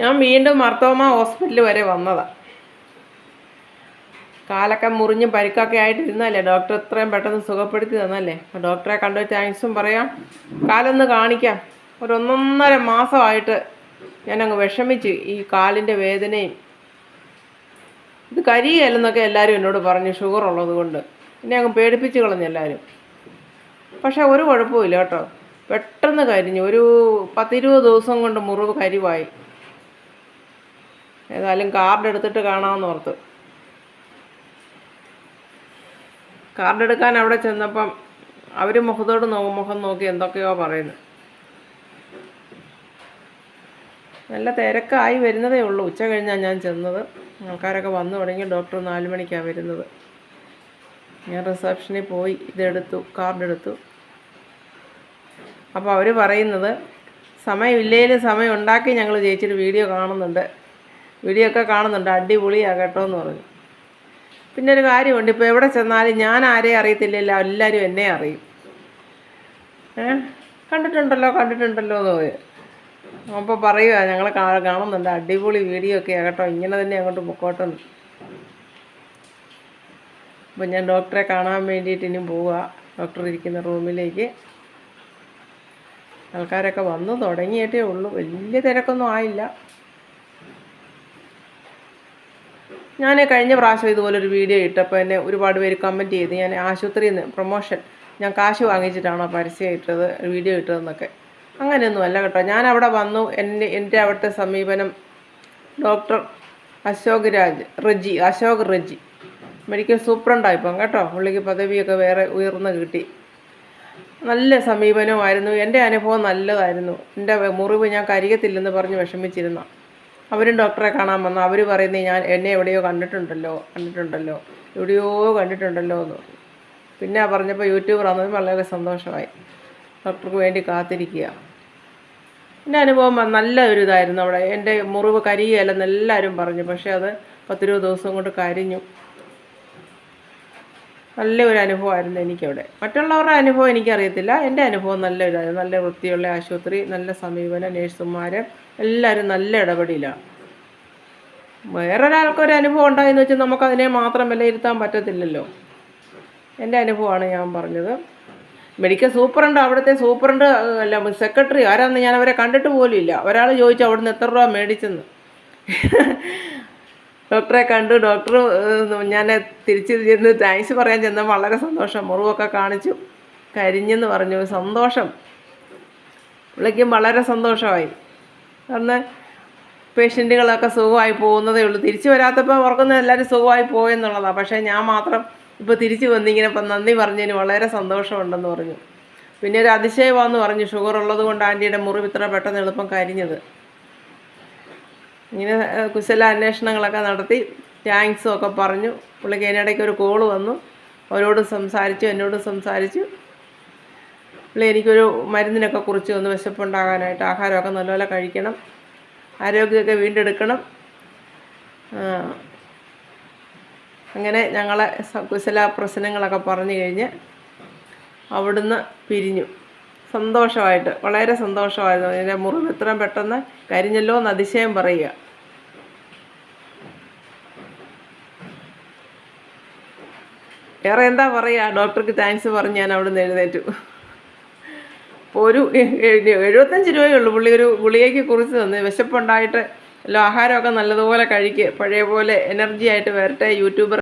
ഞാൻ വീണ്ടും മർത്തോമ ഹോസ്പിറ്റൽ വരെ വന്നതാണ് കാലൊക്കെ മുറിഞ്ഞും പരിക്കൊക്കെ ആയിട്ട് ഇരുന്നല്ലേ ഡോക്ടർ ഇത്രയും പെട്ടെന്ന് സുഖപ്പെടുത്തി തന്നല്ലേ? ഡോക്ടറെ കണ്ടു താങ്ക്സും പറയാം. കാലൊന്ന് കാണിക്കാം. ഒരു ഒന്നൊന്നര മാസമായിട്ട് ഞാനങ്ങ് വിഷമിച്ച് ഈ കാലിന്റെ വേദനയും ഇത് കരിയല്ലെന്നൊക്കെ എല്ലാവരും എന്നോട് പറഞ്ഞു ഷുഗർ ഉള്ളത് കൊണ്ട്. എന്നെ അങ്ങ് പേടിപ്പിച്ച് കളഞ്ഞു എല്ലാവരും. പക്ഷേ ഒരു കുഴപ്പമില്ല കേട്ടോ. പെട്ടെന്ന് കരിഞ്ഞു. ഒരു പത്തിരുപത് ദിവസം കൊണ്ട് മുറിവ് കരിവായി. ഏതായാലും കാർഡ് എടുത്തിട്ട് കാണാമെന്ന് ഓർത്ത്. കാർഡ് എടുക്കാൻ അവിടെ ചെന്നപ്പം അവർ മുഖത്തോട് നോ മുഖം നോക്കി എന്തൊക്കെയോ പറയുന്നു. നല്ല തിരക്കായി വരുന്നതേ ഉള്ളൂ. ഉച്ച കഴിഞ്ഞാണ് ഞാൻ ചെന്നത്. ആൾക്കാരൊക്കെ വന്നു തുടങ്ങി. ഡോക്ടർ നാല് മണിക്കാണ് വരുന്നത്. ഞാൻ റിസപ്ഷനിൽ പോയി. ഇതെടുത്തു. കാർഡ് എടുത്തു. അപ്പോൾ അവർ പറയുന്നത് സമയമില്ലേലും സമയം ഉണ്ടാക്കി ഞങ്ങൾ ചേച്ചിയുടെ വീഡിയോ കാണുന്നുണ്ട്. വീഡിയോ ഒക്കെ കാണുന്നുണ്ട്. അടിപൊളിയാണ് കേട്ടോ എന്ന് പറഞ്ഞു. പിന്നെ ഒരു കാര്യമുണ്ട്. ഇപ്പോൾ എവിടെ ചെന്നാലും ഞാൻ ആരെയും അറിയത്തില്ലല്ലോ. എല്ലാവരും എന്നെ അറിയും. കണ്ടിട്ടുണ്ടല്ലോ കണ്ടിട്ടുണ്ടല്ലോ എന്ന് പറയും അപ്പോൾ പറയുക ഞങ്ങൾ കാണുന്നുണ്ട്. അടിപൊളി വീഡിയോ ഒക്കെ ആകട്ടോ. ഇങ്ങനെ തന്നെ അങ്ങോട്ട് പൊക്കോട്ടെ അപ്പം ഞാൻ ഡോക്ടറെ കാണാൻ വേണ്ടിയിട്ട് ഇനി പോവുക ഡോക്ടർ ഇരിക്കുന്ന റൂമിലേക്ക്. ആൾക്കാരൊക്കെ വന്നു തുടങ്ങിയിട്ടേ ഉള്ളൂ. വലിയ തിരക്കൊന്നും ആയില്ല. ഞാൻ കഴിഞ്ഞ പ്രാവശ്യം ഇതുപോലെ ഒരു വീഡിയോ ഇട്ടപ്പോൾ എന്നെ ഒരുപാട് പേര് കമന്റ് ചെയ്ത് ഞാൻ ആശുപത്രിയിൽ നിന്ന് പ്രൊമോഷൻ ഞാൻ കാശ് വാങ്ങിച്ചിട്ടാണോ പരസ്യം ഇട്ടത് വീഡിയോ ഇട്ടതെന്നൊക്കെ. അങ്ങനെയൊന്നും അല്ല കേട്ടോ. ഞാൻ അവിടെ വന്നു. എന്റെ എന്റെ അവിടുത്തെ സമീപനം ഡോക്ടർ അശോക് രാജ് റജി അശോക് റജി. മെഡിക്കൽ സൂപ്രണ്ടായിപ്പം കേട്ടോ. പുള്ളിക്ക് പദവിയൊക്കെ വേറെ ഉയർന്നു കിട്ടി. നല്ല സമീപനമായിരുന്നു എന്റെ അനുഭവം നല്ലതായിരുന്നു. എന്റെ മുറിവ് ഞാൻ കരിയത്തില്ലെന്ന് പറഞ്ഞ് വിഷമിച്ചിരുന്ന. അവരും ഡോക്ടറെ കാണാൻ വന്നു. അവർ പറയുന്നത് ഞാൻ എന്നെ എവിടെയോ കണ്ടിട്ടുണ്ടല്ലോ കണ്ടിട്ടുണ്ടല്ലോ എവിടെയോ കണ്ടിട്ടുണ്ടല്ലോ എന്ന് പറഞ്ഞു. പിന്നെ പറഞ്ഞപ്പോൾ യൂട്യൂബർ ആണെന്ന് വളരെ സന്തോഷമായി. ഡോക്ടർക്ക് വേണ്ടി കാത്തിരിക്കുക. എന്റെ അനുഭവം നല്ല ഒരു ഇതായിരുന്നു അവിടെ. എന്റെ മുറിവ് കരിയല്ലെന്ന് എല്ലാവരും പറഞ്ഞു. പക്ഷേ അത് പത്തിരുപത് ദിവസം കൊണ്ട് കരിഞ്ഞു. നല്ല ഒരു അനുഭവമായിരുന്നു എനിക്കവിടെ. മറ്റുള്ളവരുടെ അനുഭവം എനിക്കറിയത്തില്ല. എന്റെ അനുഭവം നല്ല ഇതായിരുന്നു നല്ല വൃത്തിയുള്ള ആശുപത്രി നല്ല സമീപനം നേഴ്സുമാർ എല്ലാവരും നല്ല ഇടപെടലാണ്. വേറൊരാൾക്കൊരു അനുഭവം ഉണ്ടായെന്ന് വെച്ചാൽ നമുക്കതിനെ മാത്രം വിലയിരുത്താൻ പറ്റത്തില്ലല്ലോ. എന്റെ അനുഭവമാണ് ഞാൻ പറഞ്ഞത്. മെഡിക്കൽ സൂപ്രണ്ട് അവിടുത്തെ സൂപ്രണ്ട് അല്ല സെക്രട്ടറി ആരാന്ന് ഞാൻ അവരെ കണ്ടിട്ട് പോലും ഇല്ല. ഒരാൾ ചോദിച്ചു അവിടുന്ന് എത്ര രൂപ മേടിച്ചെന്ന്. ഡോക്ടറെ കണ്ടു. ഡോക്ടർ ഞാൻ തിരിച്ചു ചെന്ന് താങ്ക്സ് പറയാൻ ചെന്ന വളരെ സന്തോഷം. മുറിവൊക്കെ കാണിച്ചു. കരിഞ്ഞെന്ന് പറഞ്ഞു. സന്തോഷം. പുള്ളിക്കും വളരെ സന്തോഷമായി. കാരണം പേഷ്യന്റുകളൊക്കെ സുഖമായി പോകുന്നതേ ഉള്ളൂ. തിരിച്ചു വരാത്തപ്പോൾ ഓർക്കുന്ന എല്ലാവരും സുഖമായി പോയെന്നുള്ളതാണ് പക്ഷേ ഞാൻ മാത്രം ഇപ്പോൾ തിരിച്ചു വന്നിങ്ങനെ ഇപ്പം നന്ദി പറഞ്ഞതിന് വളരെ സന്തോഷമുണ്ടെന്ന് പറഞ്ഞു. പിന്നെ ഒരു അതിശയമാണെന്ന് പറഞ്ഞു. ഷുഗർ ഉള്ളത് കൊണ്ട് ആന്റിയുടെ മുറിവ് ഇത്ര പെട്ടെന്ന് എളുപ്പം കരിഞ്ഞത്. ഇങ്ങനെ ഏഹ്, കുശല അന്വേഷണങ്ങളൊക്കെ നടത്തി താങ്ക്സും ഒക്കെ പറഞ്ഞു. പുള്ളിക്ക് അതിനിടയ്ക്ക് ഒരു കോൾ വന്നു. അവരോട് സംസാരിച്ചു എന്നോട് സംസാരിച്ചു. പുള്ളി എനിക്കൊരു മരുന്നിനൊക്കെ കുറിച്ച് ഒന്ന് വിശപ്പുണ്ടാകാനായിട്ട് ആഹാരമൊക്കെ നല്ലപോലെ കഴിക്കണം ആരോഗ്യമൊക്കെ വീണ്ടെടുക്കണം. അങ്ങനെ ഞങ്ങളെ കുശല പ്രശ്നങ്ങളൊക്കെ പറഞ്ഞു കഴിഞ്ഞ് അവിടുന്ന് പിരിഞ്ഞു. സന്തോഷമായിട്ട് വളരെ സന്തോഷമായിരുന്നു. എന്റെ മുറിവ് ഇത്രയും പെട്ടെന്ന് കരിഞ്ഞല്ലോ എന്ന് അതിശയം പറയുക. വേറെ എന്താ പറയുക? ഡോക്ടർക്ക് താങ്ക്സ് പറഞ്ഞ് ഞാൻ അവിടെ നിന്ന് എഴുന്നേറ്റു. അപ്പോൾ ഒരു എഴുപത്തഞ്ച് രൂപയേ ഉള്ളൂ. പുള്ളി ഒരു ഗുളികയ്ക്ക് കുറിച്ച് തന്ന്. വിശപ്പുണ്ടായിട്ട് എല്ലാം ആഹാരമൊക്കെ നല്ലതുപോലെ കഴിക്കുക പഴയ പോലെ എനർജി ആയിട്ട് വരട്ടെ. യൂട്യൂബർ